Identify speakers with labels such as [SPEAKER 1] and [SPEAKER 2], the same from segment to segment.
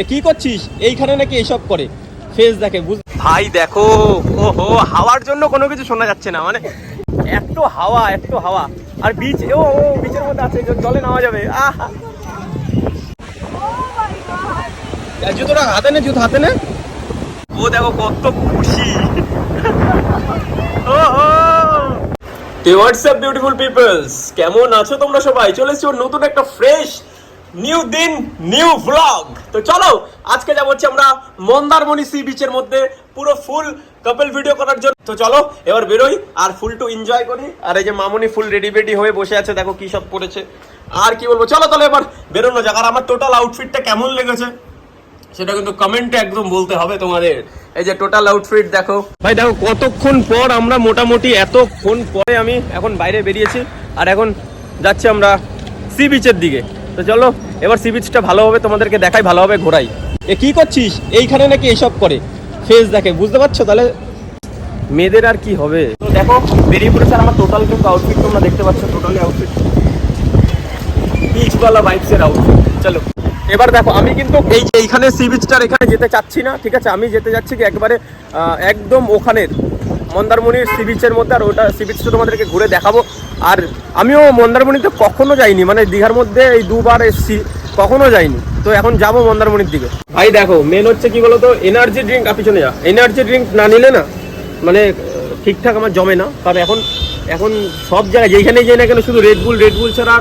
[SPEAKER 1] এ কি করছিস? এইখানে নাকি এইসব করে। ফেস দেখে বুঝ ভাই দেখো ওহো হাওয়ার জন্য কোনো কিছু শোনা যাচ্ছে না মানে এত হাওয়া এত হাওয়া। আর বিচ ও ও বিচের মধ্যে আছে জলে নামা যাবে। আহা! জুতোটা হাতে নে জুতো হাতে নে। ও দেখো কত খুশি। হোয়াটসঅ্যাপ বিউটিফুল পিপলস কেমন আছো তোমরা সবাই? চলে এসেছি ওর নতুন একটা ফ্রেশ নিউ দিন, নিউ ভ্লগ তো চলো, আজকে যাব হচ্ছে আমরা মন্দারমণি সি বিচের মধ্যে, পুরো ফুল কাপল ভিডিও করার জন্য। তো চলো, এবার বেরোই, আর ফুল টু এনজয় করি। আর এই যে মামুনি ফুল রেডি বেডি হয়ে বসে আছে, দেখো কি সব পড়েছে আর কি বলব, চলো তাহলে এবার বেরোনো যাক। আর আমার টোটাল আউটফিটটা কেমন লেগেছে, সেটা কিন্তু কমেন্টে একদম বলতে হবে তোমাদের। এই যে টোটাল আউটফিট দেখো। ভাই, দেখো, কতক্ষণ পর আমরা মোটামুটি এতক্ষণ পরে আমি এখন বাইরে বেরিয়েছি, আর এখন যাচ্ছি আমরা সি বিচের দিকে। তো চলো এবার সি বিচটা ভালোভাবে তোমাদেরকে দেখাই ভালোভাবে ঘোরাই। এ কি করছিস? এইখানে নাকি এইসব করে? ফেস দেখে বুঝতে পারছ তাহলে? মেয়েদের আর কি হবে? তো দেখো বেরিয়ে পড়েছে আমার টোটাল কিন্তু আউটফিট তোমরা দেখতে পাচ্ছ টোটালি আউটফিট বিচওয়ালা বাইকসের আউটফিট চলো এবার দেখো আমি কিন্তু এই যে এইখানে সি বিচটার এখানে যেতে চাচ্ছি না ঠিক আছে? আমি যেতে যাচ্ছি কি একবারে একদম ওখানের মন্দারমণির সি বিচের মধ্যে আর ওটা সি বিচটা তোমাদেরকে ঘুরে দেখাবো। আর আমিও মন্দারমণিতে কখনো যাইনি মানে দীঘার মধ্যে এই দুবার এসছি, কখনো যাইনি। তো এখন যাব মন্দারমণির দিকে। ভাই দেখো মেন হচ্ছে কি বলতো এনার্জি ড্রিঙ্ক পিছনে যা এনার্জি ড্রিঙ্ক না নিলে না মানে ঠিকঠাক আমার জমে না। কারণ এখন এখন সব জায়গায় যেখানে যাই না কেন, শুধু রেডবুল রেডবুল ছাড়া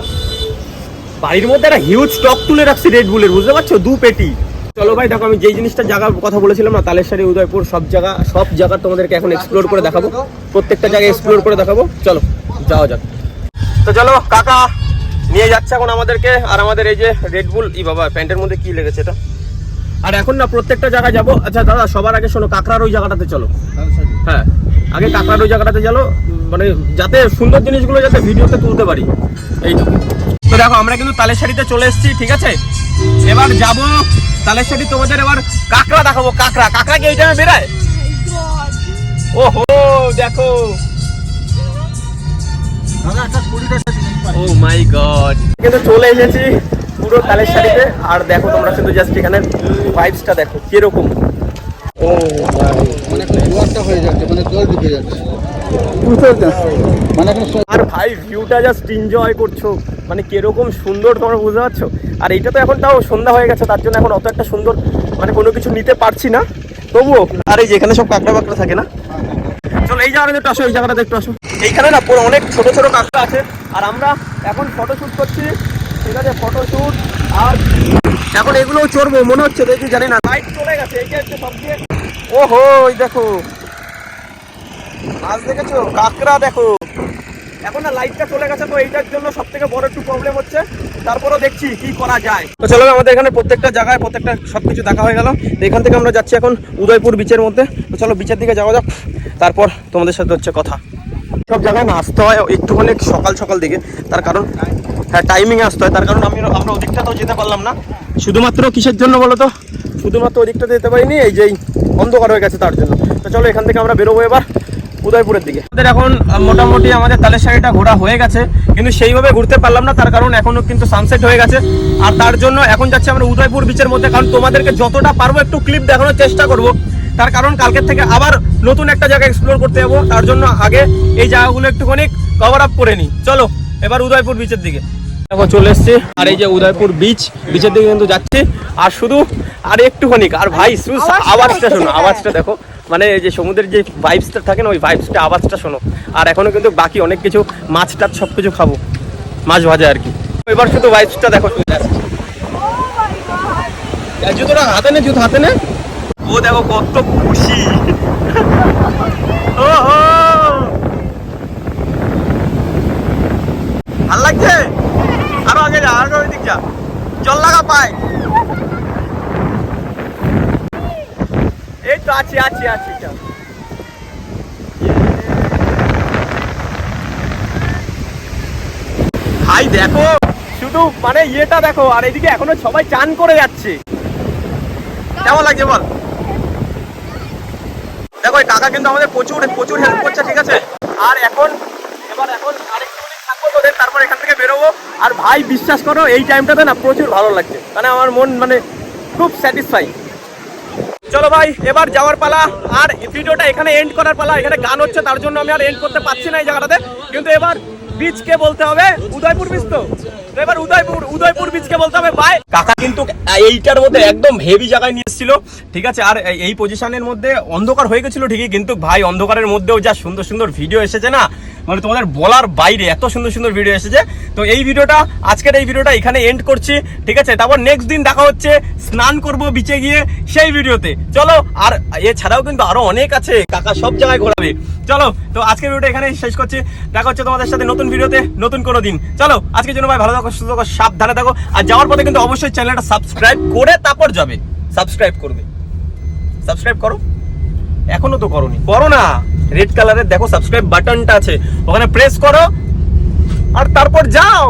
[SPEAKER 1] বাড়ির মধ্যে একটা হিউজ স্টক তুলে রাখছি রেড বুলের বুঝতে পারছ? দু পেটি। চলো ভাই, দেখো, আমি যেই জিনিসটা জায়গার কথা বলেছিলাম না, তালেশ্বরী, উদয়পুর, সব জায়গা সব জায়গা তোমাদেরকে এখন এক্সপ্লোর করে দেখাবো। প্রত্যেকটা জায়গায় এক্সপ্লোর করে দেখাবো। চলো, যাওয়া যাক। তো চলো কাকা নিয়ে যাচ্ছে এখন আমাদেরকে। আর আমাদের এই যে রেড বুল ই বাবা প্যান্টের মধ্যে কি লেগেছে এটা? আর এখন না প্রত্যেকটা জায়গায় যাব। আচ্ছা দাদা সবার আগে শোনো কাকড়ার ওই জায়গাটাতে চলো। হ্যাঁ আগে কাকড়ার ওই জায়গাটাতে চলো। মানে যাতে সুন্দর জিনিসগুলো যাতে ভিডিওতে তুলতে পারি। এইটুকু তো। দেখো আমরা কিন্তু তালেশাড়িতে চলে এসেছি ঠিক আছে? এবার যাব তালেশাড়ি তোমাদের এবার কাঁকড়া দেখাবো কাঁকড়া। কাকড়া কি এই টাইমে বেরায়? ওহো দেখো। ও মাই গড কিন্তু চলে এসেছি পুরো তালেশাড়িতে আর দেখো তোমরা শুধু জাস্ট এখানে ভাইবসটা দেখো কীরকম। ও
[SPEAKER 2] মানে এখন হয়ে যাচ্ছে মানে জল ঢুকে যাচ্ছে। মানে
[SPEAKER 1] আর ভাই ভিউটা জাস্ট এনজয় করছ। মানে কীরকম সুন্দর তোমরা বুঝতে পারছ? আর এটা তো এখন তাও সন্ধ্যা হয়ে গেছে তার জন্য এখন অত একটা সুন্দর মানে কোনো কিছু নিতে পারছি না। তবুও আর এই যেখানে সব কাঁকড়া বাকড়া থাকে না? চলো এই জায়গাটা একটু আসো এই জায়গাটা একটু আসো। এইখানে না পুরো অনেক ছোট ছোট কাঁকড়া আছে। আর আমরা এখন ফটোশুট করছি। ঠিক আছে ফটোশুট আর এখন এগুলোও চড়বো, মনে হচ্ছে দেখি জানি না। লাইট চলে গেছে, এই যে হচ্ছে সব দিয়ে। ওহো ওই দেখো। মাছ দেখেছ? কাঁকড়া দেখো। এখন না লাইটটা চলে গেছে, তো এইটার জন্য সব থেকে বড় একটু প্রবলেম হচ্ছে। তারপরও দেখছি কি করা যায়। তো চলো আমাদের এখানে প্রত্যেকটা জায়গায় প্রত্যেকটা সবকিছু দেখা হয়ে গেল। এখান থেকে আমরা যাচ্ছি এখন উদয়পুর বিচের মধ্যে। তো চলো বিচের দিকে যাওয়া যাক। তারপর তোমাদের সাথে হচ্ছে কথা। সব জায়গায় না আসতে হয় একটুখানি সকাল সকাল দিকে তার কারণ হ্যাঁ টাইমিংয়ে আসতে হয়। তার কারণ আমি আমরা ওদিকটাতেও যেতে পারলাম না। শুধুমাত্র কিসের জন্য বলো তো? শুধুমাত্র ওদিকটাতে যেতে পারিনি, এই যে এই অন্ধকার হয়ে গেছে তার জন্য। তো চলো, এখান থেকে আমরা বেরোবো এবার উদয়পুরের দিকে। আমাদের এখন মোটামুটি আমাদের তালেশাড়িটা ঘোরা হয়ে গেছে, কিন্তু সেইভাবে ঘুরতে পারলাম না। তার কারণ এখনও কিন্তু সানসেট হয়ে গেছে। আর তার জন্য এখন যাচ্ছি আমরা উদয়পুর বিচের মধ্যে। কারণ তোমাদেরকে যতটা পারব একটু ক্লিপ দেখানোর চেষ্টা করব। তার কারণ কালকের থেকে আবার নতুন একটা জায়গা এক্সপ্লোর করতে যাব। তার জন্য আগে এই জায়গাগুলো একটুখানি কভার আপ করে নিই। চলো এবার উদয়পুর বিচের দিকে। দেখো চলে এসছি। আর এই যে উদয়পুর বিচ বিচের দিকে কিন্তু যাচ্ছি। আর শুধু আর একটুখানি আর ভাই শুধু আওয়াজটা শোনো আওয়াজটা দেখো। মানে এই যে সমুদ্রের যে ভাইবসটা থাকে না ওই ভাইবসটা আওয়াজটা শোনো। আর এখনও কিন্তু বাকি অনেক কিছু মাছ টাছ সব কিছু খাব। মাছ ভাজা আর কি। এবার শুধু ভাইবসটা দেখো। চলে আসছে এই জুতোটা হাতে নে জুতো হাতে নে। ও দেখো কত খুশি। ভালো লাগছে? আরও আগে যা, আরও ওই দিক যা। জল লাগা পায়। এই তো আছি আছি আছি। ভাই, দেখো, শুধু মানে ইয়েটা দেখো, আর এদিকে এখনও সবাই চান করে যাচ্ছে। কেমন লাগছে বল? দেখো, এই কাকা কিন্তু আমাদের প্রচুর প্রচুর হেল্প করছে, ঠিক আছে? আর এখন, এবার এখন তারপর এখান থেকে বেরোবো। আর ভাই, বিশ্বাস করো, এই টাইমটাতে না প্রচুর ভালো লাগছে। মানে আমার মন মানে খুব স্যাটিসফাই চলো ভাই, এবার যাওয়ার পালা। আর ভিডিওটা এখানে এন্ড করার পালা। এখানে গান হচ্ছে, তার জন্য আমি আর এন্ড করতে পারছি না এই জায়গাটাতে। কিন্তু এবার বীজকে বলতে হবে, উদয়পুর বীজ তো। এবার উদয়পুর উদয়পুর বীজকে বলতে হবে বাই কাকা কিন্তু এইটার মধ্যে একদম হেভি জায়গায় নিয়ে এসেছিল, ঠিক আছে? আর এই পজিশনের মধ্যে অন্ধকার হয়ে গেছিল ঠিকই, কিন্তু ভাই, অন্ধকারের মধ্যেও যা সুন্দর সুন্দর ভিডিও এসেছে না মানে তোমাদের বলার বাইরে এত সুন্দর সুন্দর ভিডিও এসেছে। তো এই ভিডিওটা, আজকের এই ভিডিওটা এখানে এন্ড করছি, ঠিক আছে? তারপর নেক্সট দিন দেখা হচ্ছে, স্নান করব বিচে গিয়ে সেই ভিডিওতে। চলো, আর এছাড়াও কিন্তু আরও অনেক আছে। কাকা সব জায়গায় ঘোরাবে। চলো, তো আজকের ভিডিওটা এখানে শেষ করছি। দেখা হচ্ছে তোমাদের সাথে নতুন ভিডিওতে, নতুন কোনো দিন। চলো, আজকের জন্য ভাই ভালো থাকো, সুস্থ থাকো, সাবধানে থাকো। আর যাওয়ার পথে কিন্তু অবশ্যই চ্যানেলটা সাবস্ক্রাইব করে তারপর যাবে। সাবস্ক্রাইব করবে। সাবস্ক্রাইব করো। এখনও তো করোনি। করো না। রেড কালারের দেখো সাবস্ক্রাইব বাটনটা আছে। ওখানে প্রেস করো আর তারপর যাও।